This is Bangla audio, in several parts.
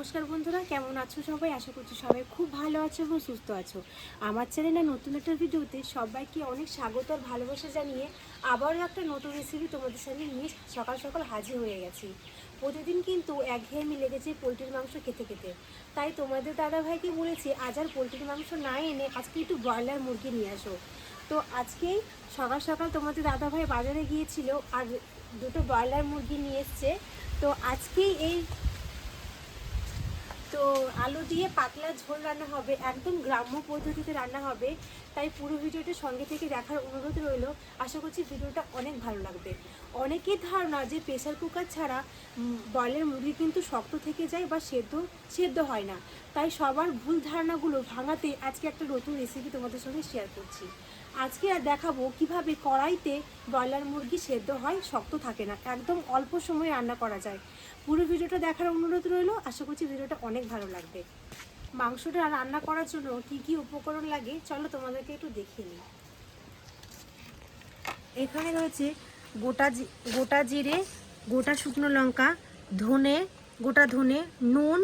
নমস্কার বন্ধুরা, কেমন আছো সবাই? আশা করছি সবাই খুব ভালো আছো এবং সুস্থ আছো। আমার চ্যানেলে নতুন একটা ভিডিওতে সবাইকে অনেক স্বাগত আর ভালোবাসা জানিয়ে আবারও একটা নতুন রেসিপি তোমাদের সামনে নিয়ে সকাল সকাল হাজির হয়ে গেছি। প্রতিদিন কিন্তু একঘেয়েমি লেগেছে পোলট্রির মাংস খেতে খেতে। তাই তোমাদের দাদাভাইকে বলেছি, আজ আর পোলট্রির মাংস না এনে আজকে একটু ব্রয়লার মুরগি নিয়ে আসো। তো আজকেই সকাল সকাল তোমাদের দাদাভাই বাজারে গিয়েছিল আর দুটো ব্রয়লার মুরগি নিয়ে এসছে। তো আজকেই এই তো আলু দিয়ে পাতলা ঝোল রান্না হবে, একদম গ্রাম্য পদ্ধতিতে রান্না হবে। তাই পুরো ভিডিওটা সঙ্গে থেকে দেখার অনুরোধ রইল। আশা করছি ভিডিওটা অনেক ভালো লাগবে। অনেকের ধারণা যে প্রেসার কুকার ছাড়া বয়লের মুরগি কিন্তু শক্ত থেকে যায় বা সেদ্ধ সেদ্ধ হয় না। তাই সবার ভুল ধারণাগুলো ভাঙাতে আজকে একটা নতুন রেসিপি তোমাদের সঙ্গে শেয়ার করছি। আজকে আর দেখাবো কীভাবে কড়াইতে ব্রয়লার মুরগি সেদ্ধ হয়, শক্ত থাকে না। একদম অল্প সময়ে রান্না করা যায়। পুরো ভিডিওটা দেখার অনুরোধ রইল। আশা করছি ভিডিওটা অনেক ভালো লাগবে। মাংসটা রান্না করার জন্য কি কি উপকরণ লাগে, চলো তোমাদেরকে একটু দেখিয়ে নিই। এখানে রয়েছে গোটা গোটা জিরে, গোটা শুকনো লঙ্কা, ধনে, গোটা ধনে, নুন,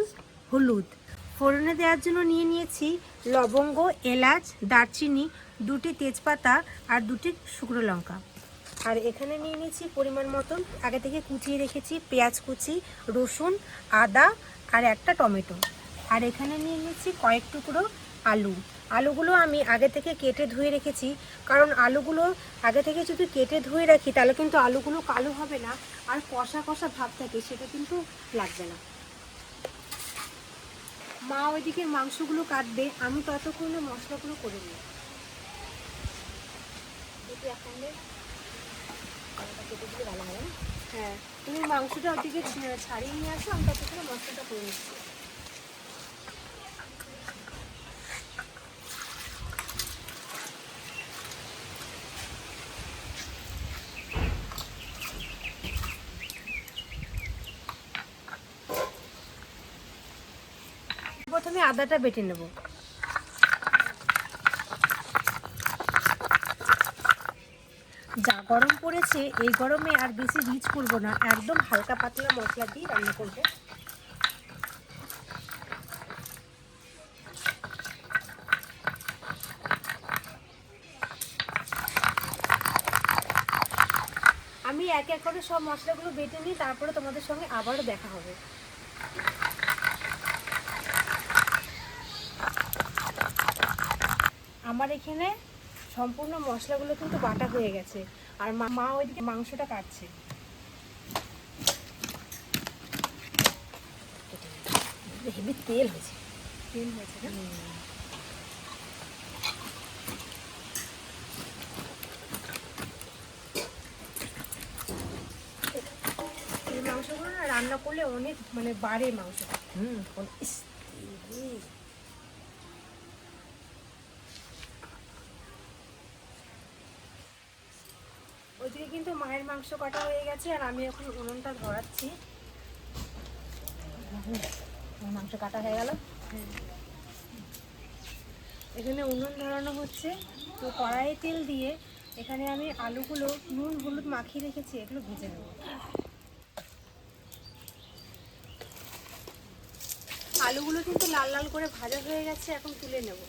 হলুদ। ফোড়নে দেওয়ার জন্য নিয়ে নিয়েছি লবঙ্গ, এলাচ, দারচিনি, দুটি তেজপাতা আর দুটি শুকনো লঙ্কা। আর এখানে নিয়ে নিয়েছি পরিমাণ মতন। আগে থেকে কুচিয়ে রেখেছি পেঁয়াজ কুচি, রসুন, আদা আর একটা টমেটো। আর এখানে নিয়ে নিয়েছি কয়েক টুকরো আলু। আলুগুলো আমি আগে থেকে কেটে ধুয়ে রেখেছি। কারণ আলুগুলো আগে থেকে যদি কেটে ধুয়ে রাখি, তাহলে কিন্তু আলুগুলো কালো হবে না। আর কষা কষা ভাব থাকে, সেটা কিন্তু লাগবে না। মা ওইদিকে মাংসগুলো কাটবে, আমি ততক্ষণে মশলাগুলো করে নিই। হ্যাঁ। তুমি মাংসটা ওদিকে ছাড়িয়ে নিয়ে আসো আমি মশলাটা করে নিচ্ছি। প্রথমে আদাটা বেটে নেব। যা গরম পড়েছে, এই গরমে আর বেশি রিচ করব না। একদম হালকা পাতলা মশলা দিয়ে রান্না করব। আমি এক এক করে সব মশলাগুলো বেটে নিই তারপরে তোমাদের সঙ্গে আবারও দেখা হবে। আমার এখানে সম্পূর্ণ মশলাগুলো কিন্তু বাটা হয়ে গেছে। আর মা ওইদিকে মাংসটা কাটছে। হেভি তেল হয়েছে। তেল হয়েছে না? মাংসগুলো না রান্না করলে অনেক মানে বাড়ে মাংসটা। হুম ইস, তেলে। ওইদিকে কিন্তু মায়ের মাংস কাটা হয়ে গেছে, আর আমি এখন উনুনটা ধরাচ্ছি। মাংস কাটা হয়ে গেল। এখানে উনুন ধরানো হচ্ছে। তো কড়াইয়ে তেল দিয়ে এখানে আমি আলুগুলো, নুন, হলুদ মাখিয়ে রেখেছি, এগুলো ভেজে নেব। আলুগুলো কিন্তু লাল লাল করে ভাজা হয়ে গেছে, এখন তুলে নেব।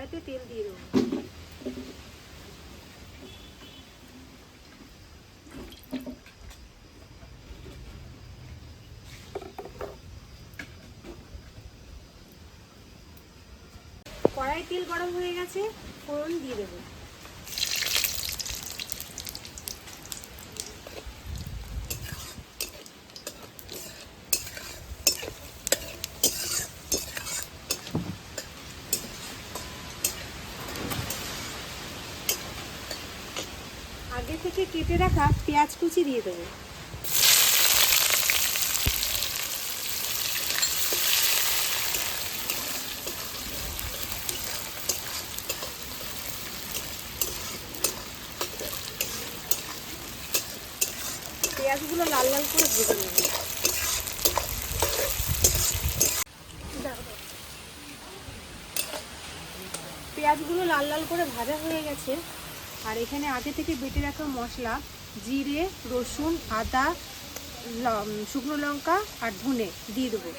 কড়াইতে তেল দিয়ে দেবো। কড়াই তেল গরম হয়ে গেছে ফোড়ন দিয়ে দেবো। কেটে রাখা পেঁয়াজ কুচি দিয়ে দেবো। পেঁয়াজগুলো লাল লাল করে ভেজে নেব। পেঁয়াজগুলো লাল লাল করে ভাজা হয়ে গেছে। আর এখানে আগে থেকে বেটে রাখা মশলা, জিরে, রসুন, আদা শুকনো লঙ্কা আর ধনে দিয়ে দেবো।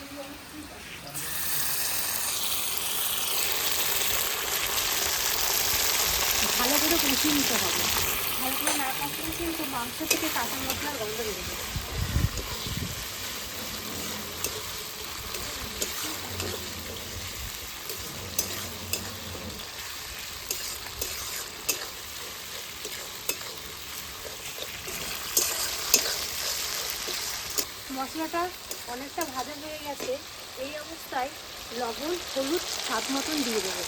ভালো করে কষিয়ে নিতে হবে। ভালো করে না কষিয়ে কিন্তু মাংস থেকে কাঁচা মশলার গন্ধ বেরোবে। মশলাটা অনেকটা ভাজা হয়ে গেছে, এই অবস্থায় লবণ, হলুদ, স্বাদ মতন দিয়ে দেবো।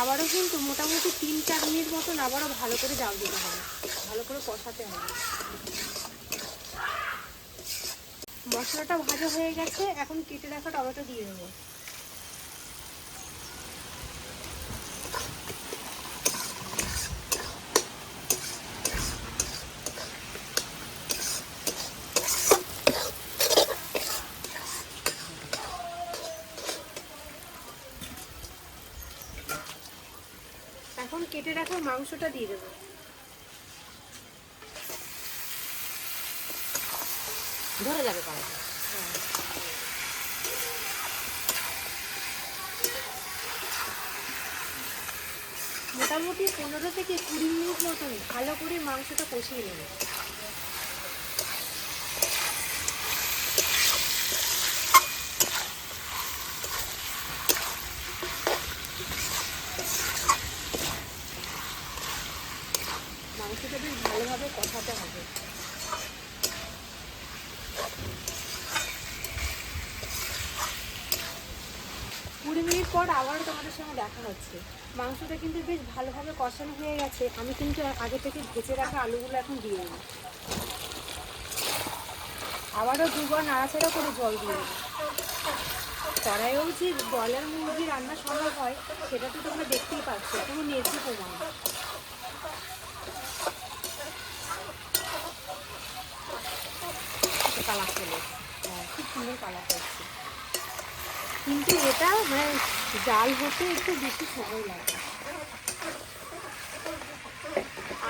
আবারও কিন্তু মোটামুটি তিন চার মিনিট মতন আবারও ভালো করে জাল দিতে হবে। ভালো করে কষাতে হবে। মশলাটা ভাজা হয়ে গেছে, এখন কেটে রাখা টমেটো দিয়ে দেবো। এখন কেটে রাখা মাংসটা দিয়ে দেবো। ধরে যাবে কড়াই মোটামুটি পনেরো থেকে কুড়ি মিনিট মতন ভালো করে মাংসটা কষিয়ে নেবে। মাংসটা বেশ ভালোভাবে কষাতে হবে। মিনিট পর আবারও তোমাদের সঙ্গে দেখা হচ্ছে। মাংসটা কিন্তু বেশ ভালোভাবে কষানো হয়ে গেছে। আমি কিন্তু আগে থেকে ভেজে রাখা আলুগুলো এখন দিয়ে দেবো আবারও দুবার নাড়াচাড়া করে জল দিয়ে দেবো কড়াইয়েও যে ব্রয়লার মুরগি রান্না সম্ভব হয়, সেটা তো তোমরা দেখতেই পাচ্ছ পুরো নেচে প্রমাণ কালার। হ্যাঁ খুব সুন্দর কালার হচ্ছে কিন্তু এটা হ্যাঁ জাল হতে একটু বেশি সময় লাগে।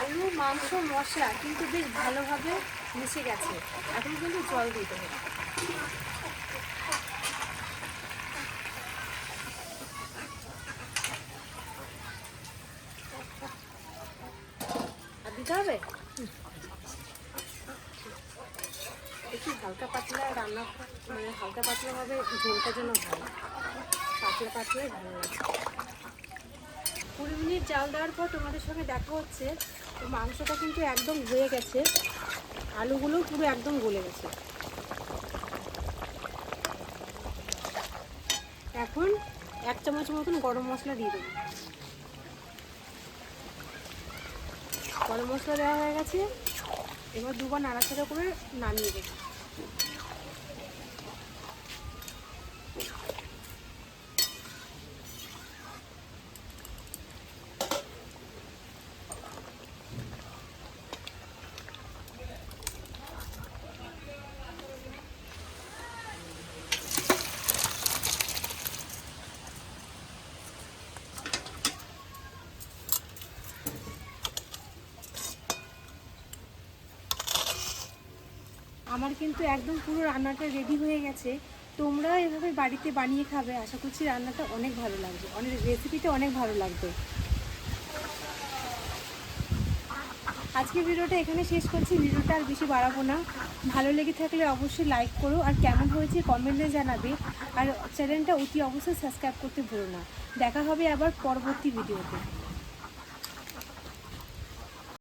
আলু, মাংস, মশলা কিন্তু বেশ ভালোভাবে মিশে গেছে। এখন কিন্তু জল দিতে হবে। আর দিতে হবে? একটু হালকা পাতলা রান্না মানে হালকা পাতলাভাবে ঝোলটা যেন হয়। পাতলা পাতলাই ভালো লাগে। কুড়ি মিনিট জাল দেওয়ার পর তোমাদের সঙ্গে দেখা হচ্ছে। মাংসটা কিন্তু একদম হয়ে গেছে। আলুগুলোও পুরো একদম গলে গেছে। এখন এক চামচ মতন গরম মশলা দিয়ে দেবো। গরম মশলা দেওয়া হয়ে গেছে। এবার দুবার নাড়াচাড়া করে নামিয়ে দেবো। আমার কিন্তু একদম পুরো রান্নাটা রেডি হয়ে গেছে। তোমরা এভাবে বাড়িতে বানিয়ে খাবে, আশা করছি রান্নাটা অনেক ভালো লাগবে। অনেক রেসিপিটা অনেক ভালো লাগবে। আজকে ভিডিওটা এখানে শেষ করছি। ভিডিওটা আর বেশি বাড়াবো না। ভালো লেগে থাকলে অবশ্যই লাইক করো আর কেমন হয়েছে কমেন্টে জানাবে। আর চ্যানেলটা অতি অবশ্যই সাবস্ক্রাইব করতে ভুলো না। দেখা হবে আবার পরবর্তী ভিডিওতে।